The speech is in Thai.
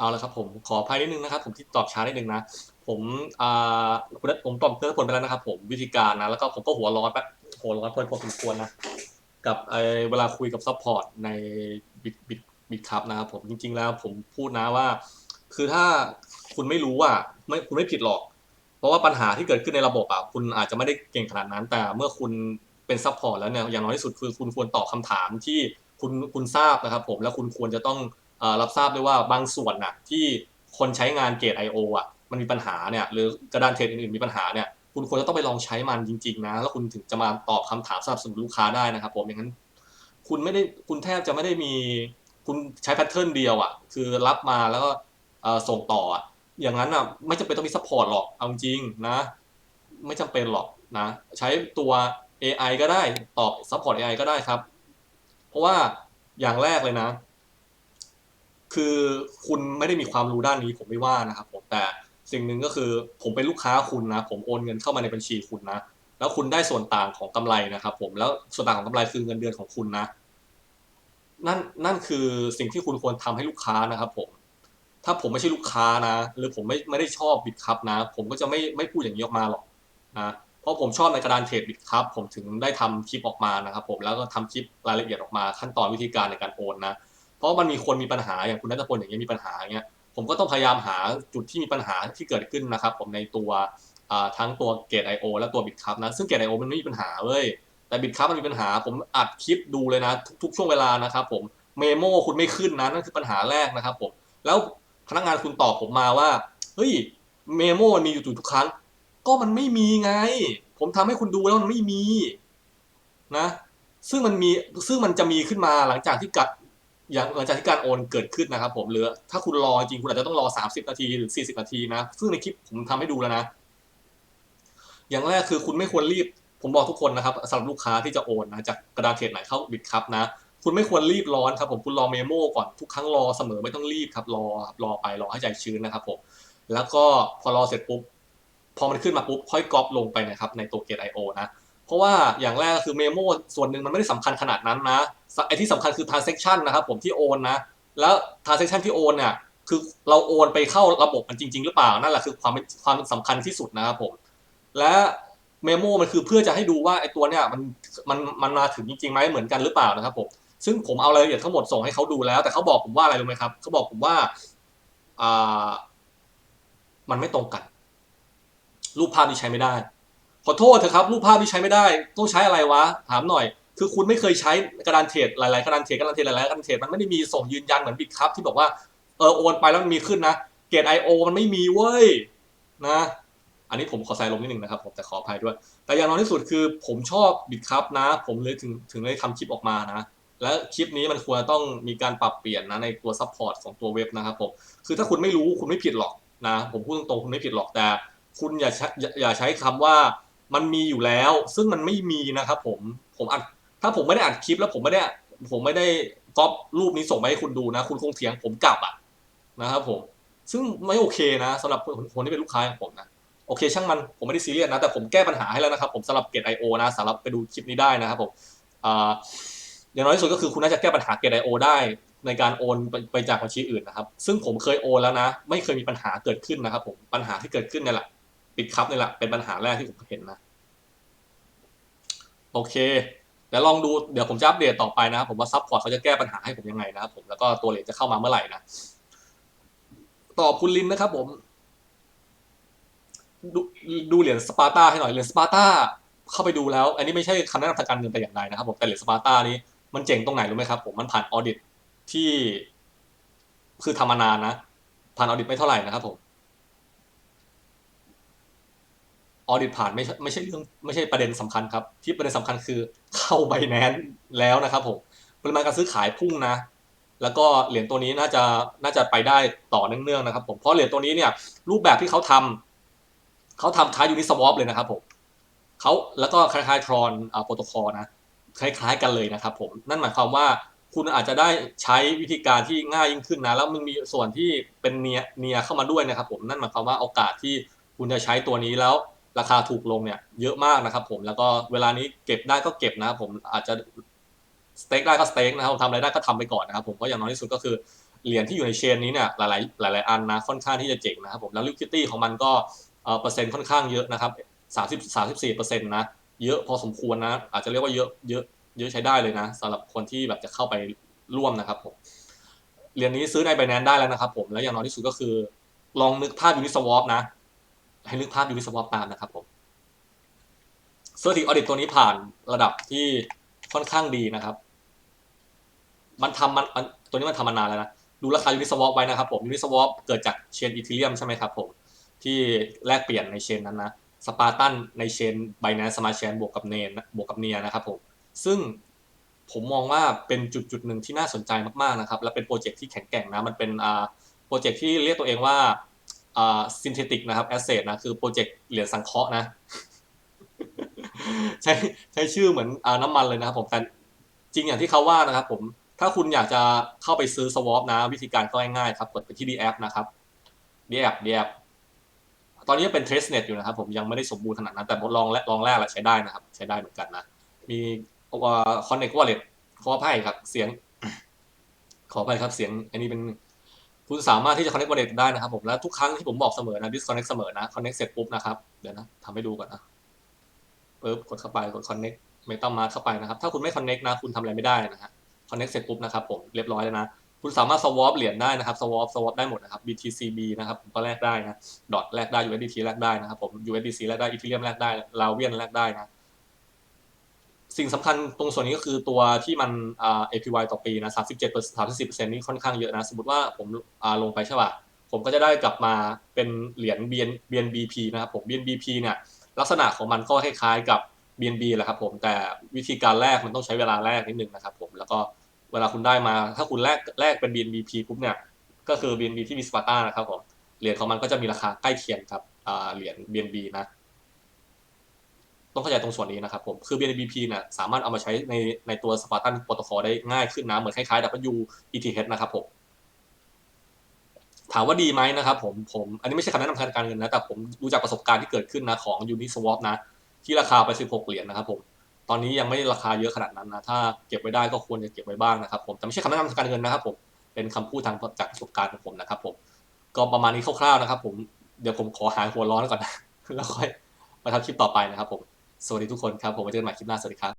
เอาละครับผมขออภัยนิดนึงนะครับผมที่ตอบช้านิดนึงนะผมอ่าคุณผมตอบเติร์ผลไปแล้วนะครับผมวิธีการนะแล้วก็ผมก็หัวร้อนแป๊บหัวร้อนพอสมควรนะกับไอเวลาคุยกับซัพพอร์ตในบิดบิดบิดครับนะครับผมจริง ๆ แล้วผมพูดนะว่า คือถ้าคุณไม่รู้อะไม่คุณไม่ผิดหรอก เพราะว่าปัญหาที่เกิดขึ้นในระบบอะคุณอาจจะไม่ได้เก่งขนาดนั้น แต่เมื่อคุณเป็นซัพพอร์ตแล้วเนี่ยอย่างน้อยที่สุดคือคุณควรตอบคำถามที่คุณคุณทราบนะครับผมแล้วคุณควรจะต้อง รับทราบด้วยว่าบางส่วนน่ะที่คนใช้งานเกต I.O. อะมันมีปัญหาเนี่ยหรือกระดานเทรดอื่นๆมีปัญหาเนี่ยคุณควรจะต้องไปลองใช้มันจริงๆนะแล้วคุณถึงจะมาตอบคำถามสนับสนุนลูกค้าได้นะครับผมอย่างนั้น คุณไม่ได้คุณแทบจะไม่ได้มี คุณใช้แพทเทิร์นเดียวอะคือรับมาแล้วก็ส่งต่ออย่างนั้นอะไม่จำเป็นต้องมีซัพพอร์ตหรอกเอาจริงนะ ไม่จำเป็นหรอกนะ ใช้ตัว AI ก็ได้ตอบซัพพอร์ต AI ก็ได้ครับ เพราะว่าอย่างแรกเลยนะ คือคุณไม่ได้มีความรู้ด้านนี้ผมไม่ว่านะครับผมแต่สิ่งหนึ่งก็คือผมเป็นลูกค้าคุณนะ ผมโอนเงินเข้ามาในบัญชีคุณนะ แล้วคุณได้ส่วนต่างของกำไรนะครับ ผมแล้วส่วนต่างของกำไรคือเงินเดือนของคุณนะ นั่นนั่นคือสิ่งที่คุณควรทำให้ลูกค้านะครับผมถ้าผมไม่ใช่ลูกค้านะ หรือผมไม่ไม่ได้ชอบบิตคัพนะ ผมก็จะไม่ไม่พูดอย่างนี้ออกมาหรอกนะเพราะผมชอบในกระดานเทรดบิตคัพผมถึงได้ทำคลิปออกมานะครับ ผมแล้วก็ทำคลิปรายละเอียดออกมาขั้นตอนวิธีการในการโอนนะ เพราะมันมีคนมีปัญหาอย่างคุณนัทพลอย่างเงี้ยมีปัญหาอย่างเงี้ยผมก็ต้องพยายามหาจุดที่มีปัญหาที่เกิดขึ้นนะครับ ผมในตัวทั้งตัวเกต I.O. และตัวบิตคัพนะซึ่งเกต I.O. มันไม่มีปัญหาเว้ยแต่บิตคัพมันมีปัญหา ผมอัดคลิปดูเลยนะทุกๆช่วงเวลานะครับผมเมโมคุณไม่ขึ้นนะนั่นคือปัญหาแรกนะครับผมแล้วพนักงานคุณตอบผมมาว่าเฮ้ยเมโมมันมีอยู่ทุกครั้ง ก็มันไม่มีไง ผมทำให้คุณดูแล้วมันไม่มีนะ ซึ่งมันมีซึ่งมันจะมีขึ้นมาหลังจากที่กัด อย่างหลังจากที่การโอนเกิดขึ้นนะครับผมหรือถ้าคุณรอจริงคุณอาจจะต้องรอ 30 นาทีหรือ 40 นาทีนะ ซึ่งในคลิปผมทำให้ดูแล้วนะ อย่างแรกคือคุณไม่ควรรีบ ผมบอกทุกคนนะครับสำหรับลูกค้าที่จะโอนนะจากกระดานเทรดไหนเข้าบิตครับนะ คุณไม่ควรรีบร้อนครับผมคุณรอเมโมก่อนทุกครั้งรอเสมอไม่ต้องรีบครับรอครับรอไปรอให้ใจชื้นนะครับผมแล้วก็พอรอเสร็จปุ๊บพอมันขึ้นมาปุ๊บค่อยก๊อปลงไปนะครับในตัวเกตไอโอนะ เพราะว่าอย่างแรกก็คือเมโมส่วนหนึ่งมันไม่ได้สำคัญขนาดนั้นนะไอที่สำคัญคือ transaction นะครับผมที่โอนนะ แล้ว transaction ที่โอนเนี่ยคือเราโอนไปเข้าระบบมันจริง ๆ หรือเปล่านั่นแหละคือความความสำคัญที่สุดนะครับผมและเมโมมันคือเพื่อจะให้ดูว่าไอตัวเนี่ยมันมันมันมาถึงจริงๆไหมเหมือนกันหรือเปล่านะครับผมซึ่งผมเอารายละเอียดทั้งหมดส่งให้เขาดูแล้ว แต่เขาบอกผมว่าอะไรรู้ไหมครับเขาบอกผมว่าอ่ามันไม่ตรงกัน รูปภาพนี้ใช้ไม่ได้ ขอโทษเถอะครับรูปภาพที่ใช้ไม่ได้ ต้องใช้อะไรวะ ถามหน่อย คือคุณไม่เคยใช้กระดานเทรดหลายๆกระดานเทรดกระดานเทรดหลายๆกระดานเทรดมันไม่ได้มีส่งยืนยันเหมือนบิตครับที่บอกว่าเออโอนไปแล้วมันมีขึ้นนะเกตไอโอมันไม่มีเว้ยนะอันนี้ผมขอใส่ลงนิดนึงนะครับผมแต่ขออภัยด้วย แต่อย่างน้อยที่สุดคือผมชอบบิตครับนะ ผมเลยถึงถึงได้ทำคลิปออกมานะ และคลิปนี้มันควรจะต้องมีการปรับเปลี่ยนนะในตัวซัพพอร์ตของตัวเว็บนะครับผมคือถ้าคุณไม่รู้คุณไม่ผิดหรอกนะ ผมพูดตรงๆคุณไม่ผิดหรอกแต่ คุณอย่าอย่าใช้คำว่า มันมีอยู่แล้ว ซึ่งมันไม่มีนะครับผมผมอัดถ้าผมไม่ได้อัดคลิปแล้วผมไม่ได้ผมไม่ได้ก๊อปรูปนี้ส่งมาให้คุณดูนะ คุณคงเถียงผมกลับอะนะครับผมซึ่งไม่โอเคนะสำหรับคนที่เป็นลูกค้าของผมนะโอเค ช่างมันผมไม่ได้ซีเรียสนะ แต่ผมแก้ปัญหาให้แล้วนะครับผมสำหรับเกตไอโอนะสำหรับไปดูคลิปนี้ได้นะครับผมอย่างน้อยที่สุดก็คือคุณน่าจะแก้ปัญหาเกตไอโอได้ในการโอนไปไปจากบัญชีอื่นนะครับ ซึ่งผมเคยโอนแล้วนะ ไม่เคยมีปัญหาเกิดขึ้นนะครับผมปัญหาที่เกิดขึ้นนี่แหละ ปิดคับนี่แหละเป็นปัญหาแรกที่ผมเห็นนะ โอเคเดี๋ยวลองดูเดี๋ยวผมจะอัปเดตต่อไปนะผมว่าซัพพอร์ตเขาจะแก้ปัญหาให้ผมยังไงนะครับผมแล้วก็ตัวเหรียญจะเข้ามาเมื่อไหร่นะตอบคุณลินนะครับ ผมดูดูเหรียญสปาร์ตาให้หน่อยเหรียญสปาร์ตาเข้าไปดูแล้ว อันนี้ไม่ใช่คำแนะนำทางการเงินแต่อย่างใดนะครับ ผมแต่เหรียญสปาร์ตานี้มันเจ๋งตรงไหนรู้ไหมครับ ผมมันผ่านออเดตที่คือทำมานานนะผ่านออเดตไม่เท่าไหร่นะครับผม ออดิตผ่านไม่ใช่ไม่ใช่เรื่องไม่ใช่ประเด็นสำคัญครับ ที่ประเด็นสำคัญคือเข้าไบแนนแล้วนะครับผมปริมาณการซื้อขายพุ่งนะ แล้วก็เหรียญตัวนี้น่าจะน่าจะไปได้ต่อเนื่องๆนะครับ ผมเพราะเหรียญตัวนี้เนี่ยรูปแบบที่เขาทำเขาทำคล้ายยูนิสวอปเลยนะครับผมเขาแล้วก็คล้ายๆทรอนโปรโตคอลนะคล้ายๆกันเลยนะครับผมนั่นหมายความว่าคุณอาจจะได้ใช้วิธีการที่ง่ายยิ่งขึ้นนะ แล้วมันมีส่วนที่เป็นเนียเนียเข้ามาด้วยนะครับผมนั่นหมายความว่าโอกาสที่คุณจะใช้ตัวนี้แล้ว ราคาถูกลงเนี่ยเยอะมากนะครับผมแล้วก็เวลานี้เก็บได้ก็เก็บนะครับผมอาจจะสเต็กได้ก็สเต็กนะครับทำอะไรได้ก็ทำไปก่อนนะครับผมเพราะอย่างน้อยที่สุดก็คือเหรียญที่อยู่ในเชนนี้เนี่ยหลายๆหลาย ๆ อันนะค่อนข้างที่จะเจ๋งนะครับผมแล้ว liquidity ของมันก็เปอร์เซ็นต์ค่อนข้างเยอะนะครับ30 34เปอร์เซ็นต์นะเยอะพอสมควรนะอาจจะเรียกว่าเยอะเยอะเยอะใช้ได้เลยนะสำหรับคนที่แบบจะเข้าไปร่วมนะครับผมเหรียญนี้ซื้อใน Binance ได้แล้วนะครับผมแล้วอย่างน้อยที่สุดก็คือ ลองนึกภาพ Uniswap นะ ให้นึกภาพ Uniswap ตามนะครับผมเซอร์ติออดิตตัวนี้ผ่านระดับที่ค่อนข้างดีนะครับ มันทำมันตัวนี้มันทำมานานแล้วนะ ดูราคา Uniswap ไว้นะครับผม Uniswap เกิดจากเชนอีเทเรียมใช่ไหมครับผม ที่แลกเปลี่ยนในเชนนั้นนะสปาร์ตันในเชน Binance Smart Chain บวกกับเนนบวกกับเนียนะครับผม ซึ่งผมมองว่าเป็นจุดจุดหนึ่งที่น่าสนใจมากๆนะครับ และเป็นโปรเจกต์ที่แข็งแกร่งนะ มันเป็นอ่าโปรเจกต์ที่เรียกตัวเองว่า อ่า synthetic นะครับ asset นะคือโปรเจกต์เหรียญสังเคราะห์นะ ใช้ใช้ชื่อเหมือนอ่าน้ำมันเลยนะครับผมแต่จริงอย่างที่เขาว่านะครับผมถ้าคุณอยากจะเข้าไปซื้อ swap นะ วิธีการก็ง่ายๆครับ กดไปที่ d app นะครับ d app d app ตอนนี้เป็น testnet อยู่นะครับผมยังไม่ได้สมบูรณ์ขนาดนั้นแต่ลองแรกลองแรกแล้วใช้ได้นะครับ ใช้ได้เหมือนกันนะ มีเอ่อ connect wallet ขออภัยครับเสียง ขออภัยครับเสียง อันนี้เป็น คุณสามารถที่จะ connect wallet ได้นะครับผมแล้วทุกครั้งที่ผมบอกเสมอนะ disconnect เสมอนะ connect เสร็จปุ๊บนะครับ เดี๋ยวนะทำให้ดูก่อนนะปึ๊บกดเข้าไปกด connect MetaMask เข้าไปนะครับ ถ้าคุณไม่ connect นะ คุณทำอะไรไม่ได้นะฮะ connect เสร็จปุ๊บนะครับผมเรียบร้อยแล้วนะ คุณสามารถ swap เหรียญได้นะครับ swap swap ได้หมดนะครับ BTCB นะครับผมก็แลกได้นะ ดอทแลกได้ USDT แลกได้นะครับผม USDC แลกได้ Ethereum แลกได้ Lavian แลกได้นะ สิ่งสำคัญตรงส่วนนี้ก็คือตัวที่มันอ่า APY ต่อปีนะ37เปอร์30เปอร์เซ็นต์นี่ค่อนข้างเยอะนะ สมมติว่าผมอ่าลงไปใช่ป่ะ ผมก็จะได้กลับมาเป็นเหรียญ BN BNBP นะครับผม BNBP เนี่ยลักษณะของมันก็คล้ายๆกับ BNB แหละครับผมแต่วิธีการแลกมันต้องใช้เวลาแลกนิดนึงนะครับผมแล้วก็เวลาคุณได้มาถ้าคุณแลกแลกเป็น BNBP ปุ๊บเนี่ยก็คือ BNB ที่มีสปาร์ตานะครับผมเหรียญของมันก็จะมีราคาใกล้เคียงกับเหรียญ BNB นะ ต้องเข้าใจตรงส่วนนี้นะครับผมคือ BNBP เนี่ยสามารถเอามาใช้ในในตัว Spartan Protocol ได้ง่ายขึ้นนะ เหมือนคล้ายๆ W ETH นะครับผมถามว่าดีไหมนะครับผมผมอันนี้ไม่ใช่คำแนะนำทางการเงินนะแต่ผมดูจากประสบการณ์ที่เกิดขึ้นนะของ Uniswap นะ ที่ราคาไป 16 เหรียญนะครับผมตอนนี้ยังไม่ราคาเยอะขนาดนั้นนะถ้าเก็บไว้ได้ก็ควรจะเก็บไว้บ้างนะครับผมแต่ไม่ใช่คำแนะนำทางการเงินนะครับผมเป็นคำพูดทางจากประสบการณ์ของผมนะครับผมก็ประมาณนี้คร่าวๆนะครับ ผมเดี๋ยวผมขอหายหัวร้อนก่อนนะแล้วค่อยมาทำคลิปต่อไปนะครับผม สวัสดีทุกคนครับ ผมมาเจอกันใหม่คลิปหน้า สวัสดีครับ